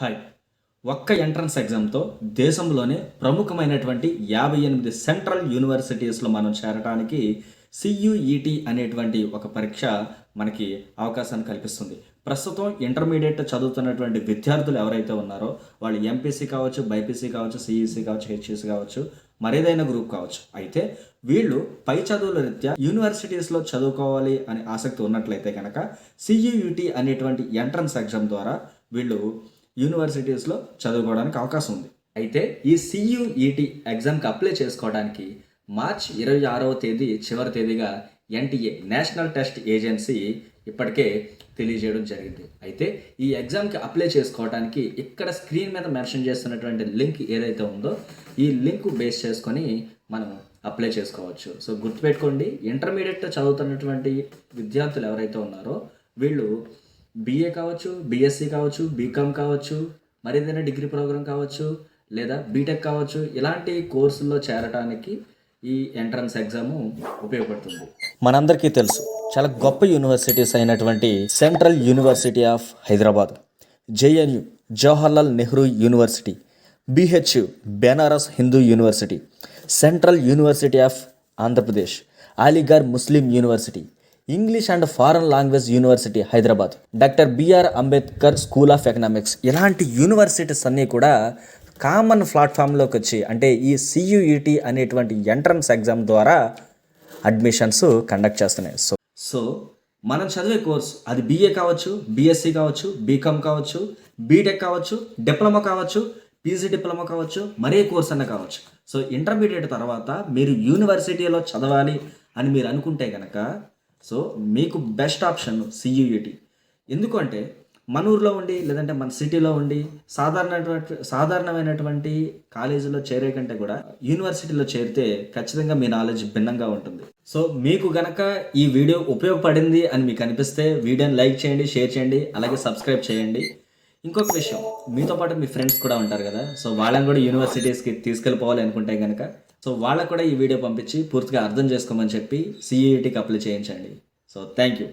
Hi. ఒక్క entrance ఎగ్జామ్తో దేశంలోనే ప్రముఖమైనటువంటి యాభై ఎనిమిది సెంట్రల్ యూనివర్సిటీస్లో మనం చేరడానికి సియుఈటి అనేటువంటి ఒక పరీక్ష మనకి అవకాశాన్ని కల్పిస్తుంది. ప్రస్తుతం ఇంటర్మీడియట్ చదువుతున్నటువంటి విద్యార్థులు ఎవరైతే ఉన్నారో వాళ్ళు ఎంపీసీ కావచ్చు బైపీసీ కావచ్చు సిఈసీ కావచ్చు హెచ్ఈసీ కావచ్చు మరేదైనా గ్రూప్ కావచ్చు. అయితే వీళ్ళు పై చదువుల రీత్యా యూనివర్సిటీస్లో చదువుకోవాలి అని ఆసక్తి ఉన్నట్లయితే కనుక సియుఈటి అనేటువంటి ఎంట్రన్స్ ఎగ్జామ్ ద్వారా వీళ్ళు యూనివర్సిటీస్లో చదువుకోవడానికి అవకాశం ఉంది. అయితే ఈ సియుఈటి ఎగ్జామ్కి అప్లై చేసుకోవడానికి మార్చ్ ఇరవై ఆరవ తేదీ చివరి తేదీగా ఎన్టీఏ నేషనల్ టెస్ట్ ఏజెన్సీ ఇప్పటికే తెలియజేయడం జరిగింది. అయితే ఈ ఎగ్జామ్కి అప్లై చేసుకోవడానికి ఇక్కడ స్క్రీన్ మీద మెన్షన్ చేస్తున్నటువంటి లింక్ ఏదైతే ఉందో ఈ లింక్ బేస్ చేసుకొని మనం అప్లై చేసుకోవచ్చు. సో గుర్తుపెట్టుకోండి ఇంటర్మీడియట్ చదువుతున్నటువంటి విద్యార్థులు ఎవరైతే ఉన్నారో వీళ్ళు బీఏ కావచ్చు బీఎస్సీ కావచ్చు బీకామ్ కావచ్చు మరేదైనా డిగ్రీ ప్రోగ్రామ్ కావచ్చు లేదా బీటెక్ కావచ్చు ఇలాంటి కోర్సుల్లో చేరటానికి ఈ ఎంట్రన్స్ ఎగ్జామ్ ఉపయోగపడుతుంది. మనందరికీ తెలుసు చాలా గొప్ప యూనివర్సిటీస్ అయినటువంటి central university of Hyderabad JNU Jawaharlal Nehru university BHU Banaras Hindu university central university of Andhra Pradesh Aligarh Muslim university English and foreign language university Hyderabad doctor B R Ambedkar school of economics ఇలాంటి యూనివర్సిటీస్ అన్నీ కూడా కామన్ ప్లాట్ఫామ్లోకి వచ్చి అంటే ఈ సియుఈటి అనేటువంటి ఎంట్రన్స్ ఎగ్జామ్ ద్వారా అడ్మిషన్స్ కండక్ట్ చేస్తున్నాయి. సో సో మనం చదివే కోర్స్ అది బీఏ కావచ్చు బీఎస్సీ కావచ్చు బీకామ్ కావచ్చు బీటెక్ కావచ్చు డిప్లొమా కావచ్చు పీజీ డిప్లొమా కావచ్చు మరే కోర్స్ అన్న కావచ్చు. సో ఇంటర్మీడియట్ తర్వాత మీరు యూనివర్సిటీలో చదవాలి అని మీరు అనుకుంటే కనుక సో మీకు బెస్ట్ ఆప్షన్ సియుఈటి ఎందుకంటే మన ఊర్లో ఉండి లేదంటే మన సిటీలో ఉండి సాధారణ సాధారణమైనటువంటి కాలేజీలో చేరే కంటే కూడా యూనివర్సిటీలో చేరితే ఖచ్చితంగా మీ నాలెడ్జ్ భిన్నంగా ఉంటుంది. సో మీకు గనక ఈ వీడియో ఉపయోగపడింది అని మీకు అనిపిస్తే వీడియోని లైక్ చేయండి షేర్ చేయండి అలాగే సబ్స్క్రైబ్ చేయండి. ఇంకొక విషయం మీతో పాటు మీ ఫ్రెండ్స్ కూడా ఉంటారు కదా సో వాళ్ళని కూడా యూనివర్సిటీస్కి తీసుకెళ్ళిపోవాలి అనుకుంటే కనుక సో వాళ్ళకు కూడా ఈ వీడియో పంపించి పూర్తిగా అర్థం చేసుకోమని చెప్పి సిఈటికి అప్లై చేయించండి. So thank you